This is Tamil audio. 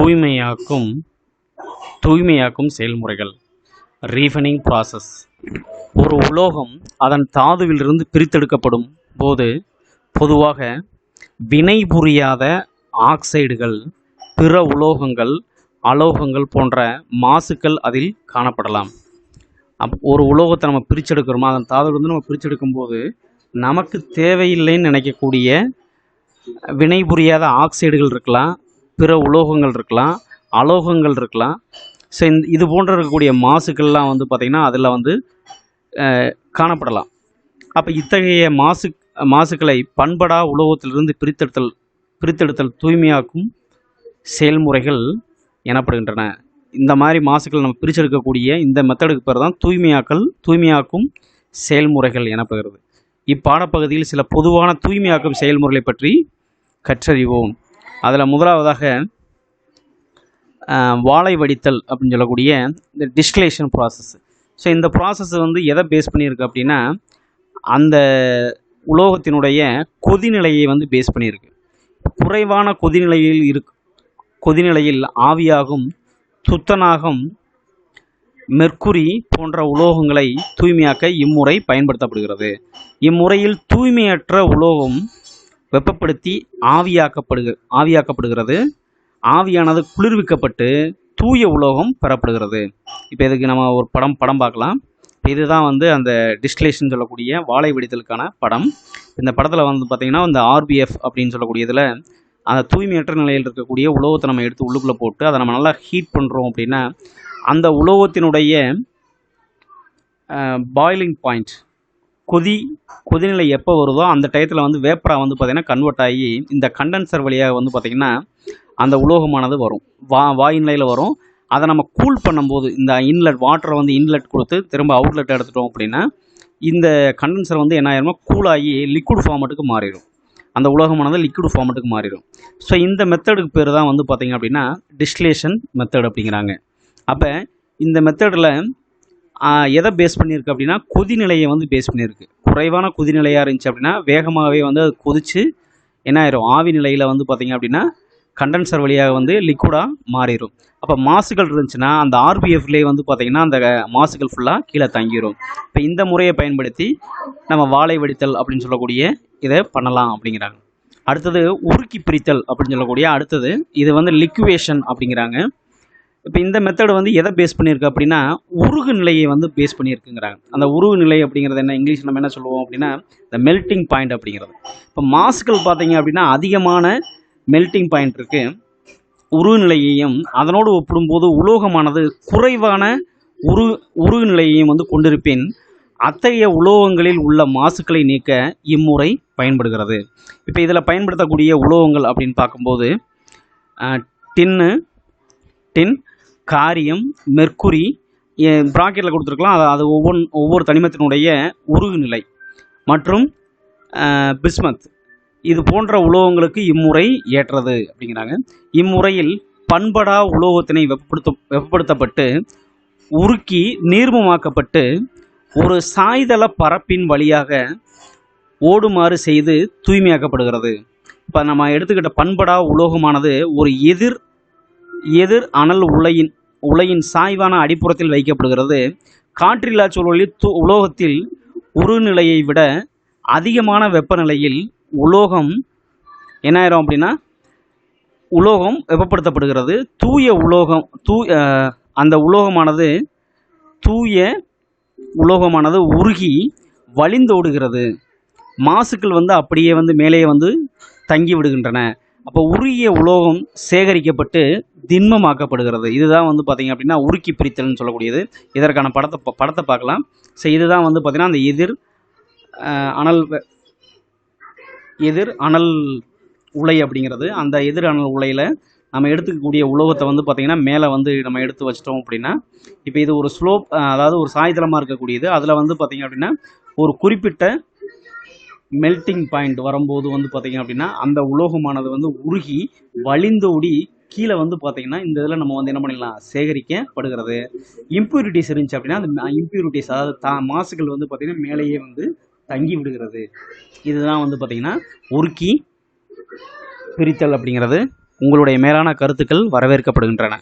தூய்மையாக்கும் தூய்மையாக்கும் செயல்முறைகள். ரீஃபனிங் ப்ராசஸ் ஒரு உலோகம் அதன் தாதுவிலிருந்து பிரித்தெடுக்கப்படும் போது பொதுவாக வினைபுரியாத ஆக்சைடுகள் பிற உலோகங்கள் அலோகங்கள் போன்ற மாசுக்கள் அதில் காணப்படலாம். அப் ஒரு உலோகத்தை நம்ம பிரிச்செடுக்கிறோமோ அதன் தாதுவிலிருந்து நம்ம பிரிச்செடுக்கும்போது நமக்கு தேவையில்லைன்னு நினைக்கக்கூடிய வினைபுரியாத ஆக்சைடுகள் இருக்கலாம் பிற உலோகங்கள் இருக்கலாம் அலோகங்கள் இருக்கலாம். ஸோ இந்த இது போன்ற இருக்கக்கூடிய மாசுக்கள்லாம் வந்து பார்த்திங்கன்னா அதில் வந்து காணப்படலாம். அப்போ இத்தகைய மாசு மாசுக்களை பண்படா உலோகத்திலிருந்து பிரித்தெடுத்தல் பிரித்தெடுத்தல் தூய்மையாக்கும் செயல்முறைகள் எனப்படுகின்றன. இந்த மாதிரி மாசுக்கள் நம்ம பிரிச்செடுக்கக்கூடிய இந்த மெத்தடுக்கு பேர் தான் தூய்மையாக்கல் தூய்மையாக்கும் செயல்முறைகள் எனப்படுகிறது. இப்பாடப்பகுதியில் சில பொதுவான தூய்மையாக்கும் செயல்முறைகளை பற்றி கற்றறிவோம். அதில் முதலாவதாக வாழை வடித்தல் அப்படின்னு சொல்லக்கூடிய இந்த டிஸ்கலேஷன் ப்ராசஸ் ஸோ இந்த ப்ராசஸ் வந்து எதை பேஸ் பண்ணியிருக்கு அப்படின்னா அந்த உலோகத்தினுடைய கொதிநிலையை வந்து பேஸ் பண்ணியிருக்கு. குறைவான கொதிநிலையில் இரு கொதிநிலையில் ஆவியாகும் துத்தனாகும் மெர்க்குரி போன்ற உலோகங்களை தூய்மையாக்க இம்முறை பயன்படுத்தப்படுகிறது. இம்முறையில் தூய்மையற்ற உலோகம் வெப்பப்படுத்தி ஆவியாக்கப்படுக ஆவியாக்கப்படுகிறது. ஆவியானது குளிர்விக்கப்பட்டு தூய உலோகம் பெறப்படுகிறது. இப்போ இதுக்கு நம்ம ஒரு படம் படம் பார்க்கலாம். இப்போ இதுதான் வந்து அந்த டிஸ்டிலேஷன் சொல்லக்கூடிய வாழை வெடித்தலுக்கான படம். இந்த படத்தில் வந்து பார்த்திங்கன்னா இந்த ஆர்பிஎஃப் அப்படின்னு சொல்லக்கூடியதில் அந்த தூய்மையற்ற நிலையில் இருக்கக்கூடிய உலோகத்தை நம்ம எடுத்து உள்ளுக்குள்ளே போட்டு அதை நம்ம நல்லா ஹீட் பண்ணுறோம் அப்படின்னா அந்த உலோகத்தினுடைய பாய்லிங் பாயிண்ட் கொதி கொதிநிலை எப்போ வருதோ அந்த டயத்தில் வந்து வேப்பராக வந்து பார்த்திங்கன்னா கன்வெர்ட் ஆகி இந்த கண்டென்சர் வழியாக வந்து பார்த்திங்கன்னா அந்த உலோகமானது வரும். வா வாயு நிலையில் வரும். அதை நம்ம கூல் பண்ணும்போது இந்த இன்லெட் வாட்டரை வந்து இன்லெட் கொடுத்து திரும்ப அவுட்லெட் எடுத்துட்டோம் அப்படின்னா இந்த கண்டென்சர் வந்து என்ன ஆயிருமோ கூலாகி லிக்விட் ஃபார்மட்டுக்கு மாறிடும். அந்த உலோகமானது லிக்விட் ஃபார்மட்டுக்கு மாறிடும். ஸோ இந்த மெத்தடுக்கு பேர் தான் வந்து பார்த்திங்க அப்படின்னா டிஸ்லேஷன் மெத்தட் அப்படிங்கிறாங்க. அப்போ இந்த மெத்தடில் எதை பேஸ் பண்ணியிருக்கு அப்படின்னா கொதிநிலையை வந்து பேஸ் பண்ணியிருக்கு. குறைவான கொதிநிலையாக இருந்துச்சு அப்படின்னா வேகமாகவே வந்து அது கொதித்து என்ன ஆயிரும் ஆவி நிலையில் வந்து பார்த்திங்க அப்படின்னா கண்டென்சர் வழியாக வந்து லிக்விடாக மாறிடும் அப்போ மாசுகள் இருந்துச்சுன்னா அந்த ஆர்பிஎஃப்லேயே வந்து பார்த்திங்கன்னா அந்த மாசுகள் ஃபுல்லாக கீழே தங்கிடும் இப்போ இந்த முறையை பயன்படுத்தி நம்ம வாழை வடித்தல் அப்படின்னு சொல்லக்கூடிய இதை பண்ணலாம் அப்படிங்கிறாங்க. அடுத்தது உருக்கி பிரித்தல் அப்படின்னு சொல்லக்கூடிய அடுத்தது இது வந்து லிக்வேஷன் அப்படிங்கிறாங்க. இப்போ இந்த மெத்தடு வந்து எதை பேஸ் பண்ணியிருக்கு அப்படின்னா உருகு நிலையை வந்து பேஸ் பண்ணியிருக்குங்கிறாங்க. அந்த உருகு நிலை அப்படிங்கிறது என்ன? இங்கிலீஷ் நம்ம என்ன சொல்லுவோம் அப்படின்னா இந்த மெல்ட்டிங் பாயிண்ட் அப்படிங்கிறது. இப்போ மாசுக்கள் பார்த்தீங்க அப்படின்னா அதிகமான மெல்ட்டிங் பாயிண்ட் இருக்குது உருகு நிலையையும் அதனோடு ஒப்பிடும்போது உலோகமானது குறைவான உரு உருகு நிலையையும் வந்து கொண்டிருப்பின் அத்தகைய உலோகங்களில் உள்ள மாசுக்களை நீக்க இம்முறை பயன்படுகிறது. இப்போ இதில் பயன்படுத்தக்கூடிய உலோகங்கள் அப்படின்னு பார்க்கும்போது டின்னு டின் காரியம் மெர்க்குரி ப்ராக்கெட்டில் கொடுத்துருக்கலாம். அது அது ஒவ்வொன்று ஒவ்வொரு தனிமத்தினுடைய உருகு நிலை மற்றும் பிஸ்மத் இது போன்ற உலோகங்களுக்கு இம்முறை ஏற்றது அப்படிங்கிறாங்க. இம்முறையில் பண்படா உலோகத்தினை வெப்பப்படுத்த வெப்பப்படுத்தப்பட்டு உருக்கி நீர்மமாக்கப்பட்டு ஒரு சாய்தள பரப்பின் வழியாக ஓடுமாறு செய்து தூய்மையாக்கப்படுகிறது. இப்போ நம்ம எடுத்துக்கிட்ட பண்படா உலோகமானது ஒரு எதிர் எதிர் அனல் உலையின் உலையின் சாய்வான அடிப்புறத்தில் வைக்கப்படுகிறது. காற்றில்லா சூழலில் து உலோகத்தில் உருநிலையை விட அதிகமான வெப்பநிலையில் உலோகம் என்ன ஆயிரும் அப்படின்னா உலோகம் வெப்பப்படுத்தப்படுகிறது. தூய உலோகம் தூ அந்த உலோகமானது தூய உலோகமானது உருகி வழிந்தோடுகிறது. மாசுக்கள் வந்து அப்படியே வந்து மேலே வந்து தங்கி விடுகின்றன அப்போ உருகிய உலோகம் சேகரிக்கப்பட்டு திண்மமாக்கப்படுகிறது. இதுதான் வந்து பார்த்திங்க அப்படின்னா உருக்கி பிரித்தல்னு சொல்லக்கூடியது. இதற்கான படத்தை ப- படத்தை பார்க்கலாம். ஸோ இதுதான் வந்து பார்த்திங்கன்னா அந்த எதிர் அனல் எதிர் அனல் உலை அப்படிங்கிறது. அந்த எதிர் அனல் உலையில் நம்ம எடுத்துக்கக்கூடிய உலோகத்தை வந்து பார்த்திங்கன்னா மேலே வந்து நம்ம எடுத்து வச்சிட்டோம் அப்படின்னா இப்போ இது ஒரு ஸ்லோப் அதாவது ஒரு சாய்தளமாக இருக்கக்கூடியது. அதில் வந்து பார்த்திங்க அப்படின்னா ஒரு குறிப்பிட்ட மெல்ட்டிங் பாயிண்ட் வரும்போது வந்து பார்த்திங்க அப்படின்னா அந்த உலோகமானது வந்து உருகி வழிந்தோடி கீழே வந்து பார்த்திங்கன்னா இந்த இதில் நம்ம வந்து என்ன பண்ணிடலாம்? சேகரிக்கப்படுகிறது. இம்ப்யூரிட்டிஸ் இருந்துச்சு அப்படின்னா அந்த இம்ப்யூரிட்டிஸ் அதாவது தா மாசுகள் வந்து பார்த்திங்கன்னா மேலேயே வந்து தங்கி விடுகிறது. இதுதான் வந்து பார்த்திங்கன்னா உருக்கி பிரித்தல் அப்படிங்கிறது. உங்களுடைய மேலான கருத்துக்கள் வரவேற்கப்படுகின்றன.